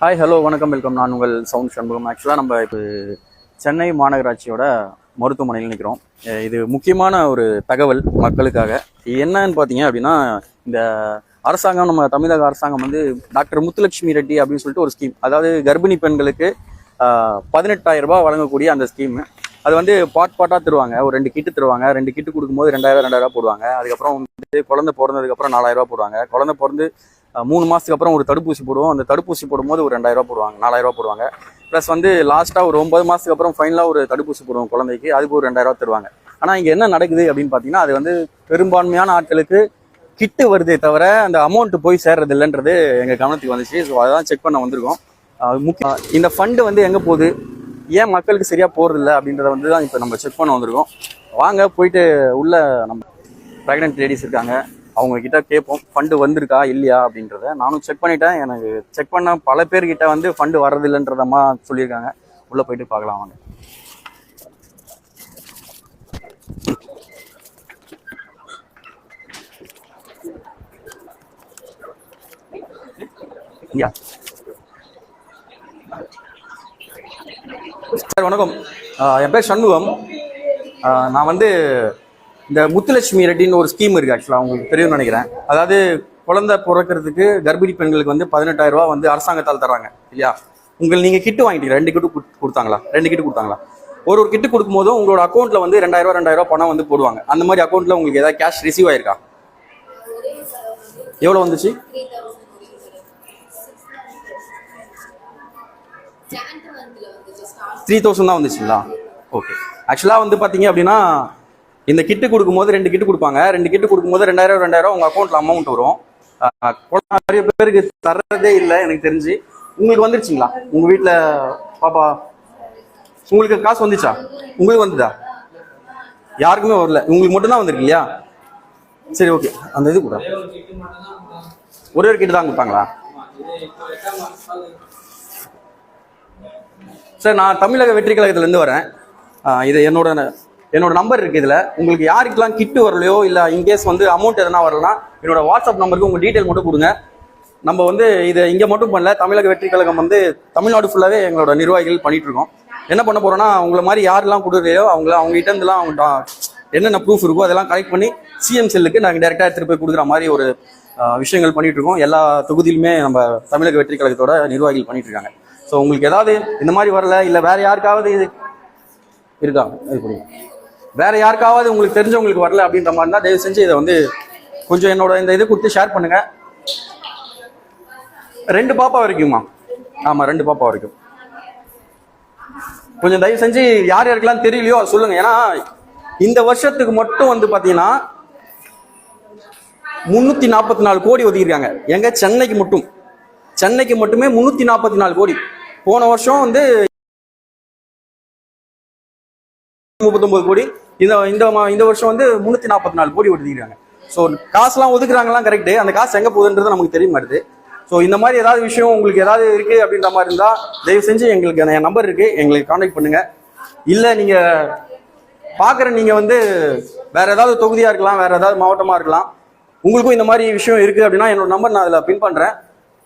Hi hello வணக்கம். Welcome நான் உங்கள் சவுண்ட் சண்முகம். ஆக்சுவலாக நம்ம இப்போ சென்னை மாநகராட்சியோட மருத்துவமனையில் நிற்கிறோம் இது முக்கியமான ஒரு தகவல் மக்களுக்காக. என்னன்னு பார்த்தீங்க அப்படின்னா இந்த அரசாங்கம் நம்ம தமிழக அரசாங்கம் வந்து டாக்டர் முத்துலட்சுமி ரெட்டி அப்படின்னு சொல்லிட்டு ஒரு ஸ்கீம் அதாவது கர்ப்பிணி பெண்களுக்கு பதினெட்டாயிரம் ரூபாய் வழங்கக்கூடிய அந்த ஸ்கீம் அது வந்து பாட் பாட்டாக தருவாங்க. ஒரு ரெண்டு கிட்டு தருவாங்க. ரெண்டு கிட்டு கொடுக்கும்போது ரெண்டாயிரம் ரெண்டாயிரம் போடுவாங்க. அதுக்கப்புறம் வந்து குழந்தை பிறந்ததுக்கப்புறம் நாலாயிரம் ரூபா போடுவாங்க. குழந்தை பிறந்து மூணு மாதத்துக்கு அப்புறம் ஒரு தடுப்பூசி போடுவோம். அந்த தடுப்பூசி போடும்போது ஒரு ரெண்டாயிரம் போடுவாங்க நாலாயிரம் போடுவாங்க. ப்ளஸ் வந்து லாஸ்ட்டாக ஒரு ஒன்பது மாதத்துக்கு அப்புறம் ஃபைனலாக ஒரு தடுப்பூசி போடுவோம் குழந்தைக்கு. அதுக்கு ஒரு ரெண்டாயிரம் தருவாங்க. ஆனால் இங்கே என்ன நடக்குது அப்படின்னு பார்த்தீங்கன்னா அது வந்து பெரும்பான்மையான ஆட்களுக்கு கிட்டு வருதே தவிர அந்த அமௌண்ட் போய் சேர்றது இல்லைன்றது எங்கள் கவனத்துக்கு வந்துச்சு. ஸோ அதான் செக் பண்ண வந்திருக்கோம். முக்கிய இந்த ஃபண்டு வந்து எங்கே போகுது? ஏன் மக்களுக்கு சரியாக போகிறதில்ல அப்படின்றத வந்து தான் இப்போ நம்ம செக் பண்ண வந்திருக்கோம். வாங்க போயிட்டு உள்ள நம்ம ப்ரெக்னென்ட் லேடிஸ் இருக்காங்க. அவங்கக்கிட்ட கேட்போம் ஃபண்டு வந்திருக்கா இல்லையா அப்படின்றத. நானும் செக் பண்ணிட்டேன். எனக்கு செக் பண்ண பல பேர்கிட்ட வந்து ஃபண்டு வர்றதில்லைன்றதமா சொல்லியிருக்காங்க. உள்ளே போயிட்டு பார்க்கலாம் வாங்க. யா சார் வணக்கம். என் பேர் சண்முகம். நான் வந்து இந்த முத்துலட்சுமி ரெட்டின்னு ஒரு ஸ்கீம் இருக்குது ஆக்சுவலாக உங்களுக்கு தெரியும்னு நினைக்கிறேன். அதாவது குழந்தை பிறக்கிறதுக்கு கர்ப்பிணி பெண்களுக்கு வந்து பதினெட்டாயிரம் ரூபா வந்து அரசாங்கத்தால் தர்றாங்க இல்லையா? உங்கள் நீங்கள் கிட்டு வாங்கிட்டீங்க ரெண்டு கிட்டு கொடுத்தாங்களா? ரெண்டு கிட்டு கொடுத்தாங்களா? ஒரு ஒரு கிட்டு கொடுக்கும்போதும் உங்களோட அக்கௌண்ட்டில் வந்து ரெண்டாயிரம் ரூபா ரெண்டாயிரம் ரூபா பணம் வந்து போடுவாங்க. அந்த மாதிரி அக்கௌண்ட்டில் உங்களுக்கு ஏதாவது கேஷ் ரிசீவ் ஆயிருக்கா? எவ்வளோ வந்துச்சு? த்ரீ தௌசண்ட் தான் வந்துச்சுங்களா? ஓகே ஆக்சுவலாக வந்து பார்த்தீங்க அப்படின்னா இந்த கிட்டு கொடுக்கும்போது ரெண்டு கிட்டு கொடுப்பாங்க. ரெண்டு கிட்டு கொடுக்கும்போது ரெண்டாயிரம் ரெண்டாயிரம் உங்கள் அக்கௌண்ட்டில் அமௌண்ட் வரும். நிறைய பேருக்கு தர்றதே இல்லை எனக்கு தெரிஞ்சு. உங்களுக்கு வந்துருச்சுங்களா? உங்கள் வீட்டில் பாப்பா உங்களுக்கு காசு வந்துச்சா? உங்களுக்கு வந்துதா? யாருக்குமே வரல. உங்களுக்கு மட்டும்தான் வந்திருக்கு இல்லையா? சரி ஓகே அந்த இது கூட. ஒரே ஒரு கிட்டு தான் கொடுத்தாங்களா சார் நான் தமிழக வெற்றி கழகத்துலேருந்து வரேன். இது என்னோட என்னோட நம்பர் இருக்குது இதில். உங்களுக்கு யாருக்கெல்லாம் கிட்டு வரலையோ இல்லை இன்கேஸ் வந்து அமௌண்ட் எதனா வரலனா என்னோட வாட்ஸ்அப் நம்பருக்கு உங்கள் டீட்டெயில் மட்டும் கொடுங்க. நம்ம வந்து இதை இங்கே மட்டும் பண்ணல தமிழக வெற்றி கழகம் வந்து தமிழ்நாடு ஃபுல்லாகவே எங்களோட நிர்வாகிகள் பண்ணிட்டு இருக்கோம். என்ன பண்ண போறோம்னா உங்களை மாதிரி யாரெல்லாம் கொடுக்கலையோ அவங்கள அவங்க கிட்ட இருந்துலாம் அவங்க என்னென்ன ப்ரூஃப் இருக்கோ அதெல்லாம் கலெக்ட் பண்ணி சிஎம் செல்லுக்கு நாங்கள் டேரெக்டாக எடுத்துகிட்டு போய் கொடுக்குற மாதிரி ஒரு விஷயங்கள் பண்ணிட்டு இருக்கோம். எல்லா தொகுதியிலுமே நம்ம தமிழக வெற்றி கழகத்தோட நிர்வாகிகள் பண்ணிட்டு இருக்காங்க. ஸோ உங்களுக்கு ஏதாவது இந்த மாதிரி வரல இல்லை வேற யாருக்காவது இது இருக்கா? இது புரியுது வேற யாருக்காவது உங்களுக்கு தெரிஞ்சவங்களுக்கு வரல அப்படின்ற மாதிரி இருந்தால் தயவு செஞ்சு இதை வந்து கொஞ்சம் என்னோட இந்த இது கொடுத்து ஷேர் பண்ணுங்க. ரெண்டு பாப்பா வரைக்குமா ஆமா ரெண்டு பாப்பா வரைக்கும். கொஞ்சம் தயவு செஞ்சு யார் யாருக்கெல்லாம் தெரியலையோ அதை சொல்லுங்க. ஏன்னா இந்த வருஷத்துக்கு மட்டும் வந்து பாத்தீங்கன்னா முன்னூத்தி நாற்பத்தி நாலு கோடி ஒதுக்கியிருக்காங்க. எங்க? சென்னைக்கு மட்டும். சென்னைக்கு மட்டுமே முன்னூத்தி நாற்பத்தி நாலு கோடி. போன வருஷம் வந்து முப்பத்தொன்பது கோடி. இந்த இந்த மா- இந்த வருஷம் வந்து முன்னூத்தி நாற்பத்தி நாலு கோடி ஒதுக்கிறாங்க ஸோ காசுலாம் ஒதுக்குறாங்கலாம் கரெக்டு அந்த காசு எங்க போகுதுன்றது நமக்கு தெரிய மாட்டுது. ஸோ இந்த மாதிரி ஏதாவது விஷயம் உங்களுக்கு ஏதாவது இருக்கு அப்படின்ற மாதிரி இருந்தா தயவு செஞ்சு எங்களுக்கு என் நம்பர் இருக்கு. எங்களுக்கு காண்டாக்ட் பண்ணுங்க. இல்ல நீங்க பாக்குற நீங்க வந்து வேற ஏதாவது தொகுதியா இருக்கலாம் வேற ஏதாவது மாவட்டமா இருக்கலாம். உங்களுக்கும் இந்த மாதிரி விஷயம் இருக்கு அப்படின்னா என்னோட நம்பர் நான் அதில் பின் பண்றேன்.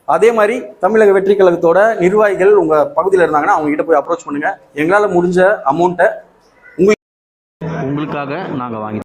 அதே மாதிரி தமிழக வெற்றி கழகத்தோட நிர்வாகிகள் உங்க பகுதியில் இருந்தாங்கன்னா அவங்க கிட்ட போய் அப்ரோச் பண்ணுங்க. எங்களால் முடிஞ்ச அமௌண்ட்டை உங்களுக்காக நாங்கள் வாங்கி